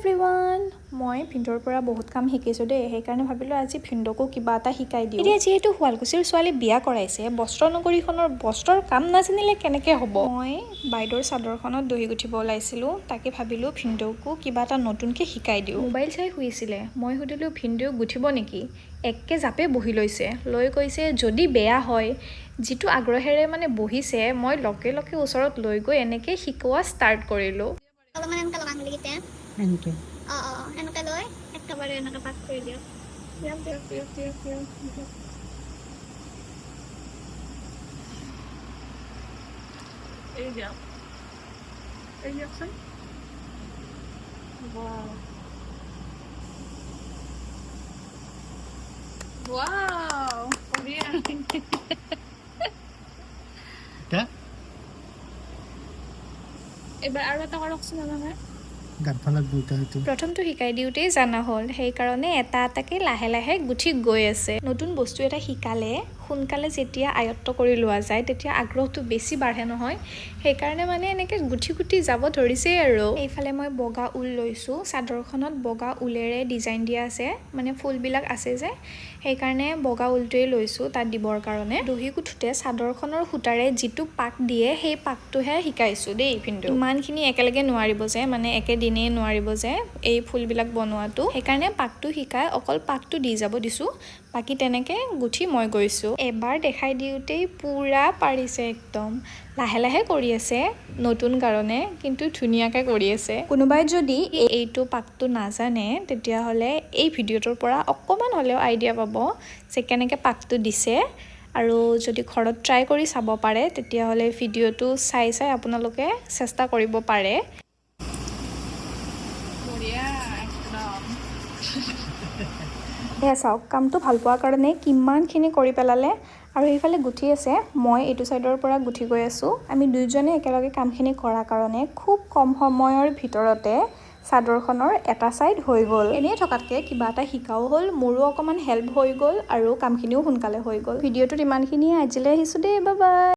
Everyone মই ভিন্দৰ পৰা বহুত কাম শিকিছোঁ দেই সেইকাৰণে ভাবিলোঁ আজি ভিন্দকো কিবা এটা শিকাই দিওঁ। এতিয়া যিহেতু শুৱালকুছিৰ ছোৱালী বিয়া কৰাইছে বস্ত্ৰ নগৰীখনৰ বস্ত্ৰৰ কাম নাজানিলে কেনেকৈ হ'ব? মই বাইদেউৰ চাদৰখনত দহি গুঠিব ওলাইছিলোঁ তাকে ভাবিলোঁ ভিন্দকো কিবা এটা নতুনকৈ শিকাই দিওঁ। মোবাইল চাই শুইছিলে মই সুধিলোঁ ভিন্দও গুঠিব নেকি? একে জাপে বহি লৈছে লৈ কৈছে যদি বেয়া হয় যিটো আগ্ৰহেৰে মানে বহিছে মই লগে লগে ওচৰত লৈ গৈ এনেকৈ শিকোৱা ষ্টাৰ্ট কৰিলোঁ। অলপমান এনেকৈ লগাম বুলি Nanti. Oo. Ano ka doy? At ka bali nakapastor diyo. Yum, yum, yum, yum, yum. Ayun diyo. Ayun diyo, sir. Wow. Wow! Oh, yeah. Ika? Iba, arat ako lang sa mga. এতিয়া সেইটো প্ৰথমটো শিকাই দিওঁতেই জানা হ'ল, সেইকাৰণে এটা এটাকৈ লাহে লাহে গুঠি গৈ আছে। নতুন বস্তু এটা শিকালে। সোনকালে যেতিয়া আয়ত্ব কৰি লোৱা যায় তেতিয়া আগ্ৰহটো বেছি বাঢ়ে নহয়। সেইকাৰণে মানে এনেকৈ গুঠি গুঠি যাব ধৰিছেই আৰু। এইফালে মই বগা ঊল লৈছোঁ। চাদৰখনত বগা ঊলেৰে ডিজাইন দিয়া আছে। মানে ফুলবিলাক আছে যে। সেইকাৰণে বগা ঊলটোৱে লৈছোঁ তাত দিবৰ কাৰণে। দহি গুঠোঁতে চাদৰখনৰ সূতাৰে যিটো পাক দিয়ে সেই পাকটোহে শিকাইছোঁ দেই কিন্তু। ইমানখিনি একেলগে নোৱাৰিব যে মানে একেদিনেই নোৱাৰিব যে এই ফুলবিলাক বনোৱাটো। সেইকাৰণে পাকটো শিকাই অকল পাকটো দি যাব দিছোঁ। বাকী তেনেকৈ গুঠি মই গৈছোঁ। এবাৰ দেখাই দিওঁতেই পূৰা পাৰিছে একদম। লাহে লাহে কৰি আছে নতুন কাৰণে কিন্তু ধুনীয়াকৈ কৰি আছে। কোনোবাই যদি এই- এইটো পাকটো নাজানে তেতিয়াহ'লে এই ভিডিঅ'টোৰ পৰা অকণমান হ'লেও আইডিয়া পাব যে কেনেকৈ পাকটো দিছে। আৰু যদি ঘৰত ট্ৰাই কৰি চাব পাৰে তেতিয়াহ'লে ভিডিঅ'টো চাই চাই আপোনালোকে চেষ্টা কৰিব পাৰে। বঢ়িয়া একদম। এয়া চাওক কামটো ভাল পোৱাৰ কাৰণে কিমানখিনি কৰি পেলালে। আৰু সেইফালে গুঠি আছে মই এইটো ছাইডৰ পৰা গুঠি গৈ আছোঁ। আমি দুয়োজনে একেলগে কামখিনি কৰাৰ কাৰণে খুব কম সময়ৰ ভিতৰতে চাদৰখনৰ এটা ছাইড হৈ গ'ল। এনেই থকাতকৈ কিবা এটা শিকাও হ'ল মোৰো অকণমান হেল্প হৈ গ'ল আৰু কামখিনিও সোনকালে হৈ গ'ল। ভিডিঅ'টোত ইমানখিনিয়ে আজিলৈ আহিছোঁ দেই বাই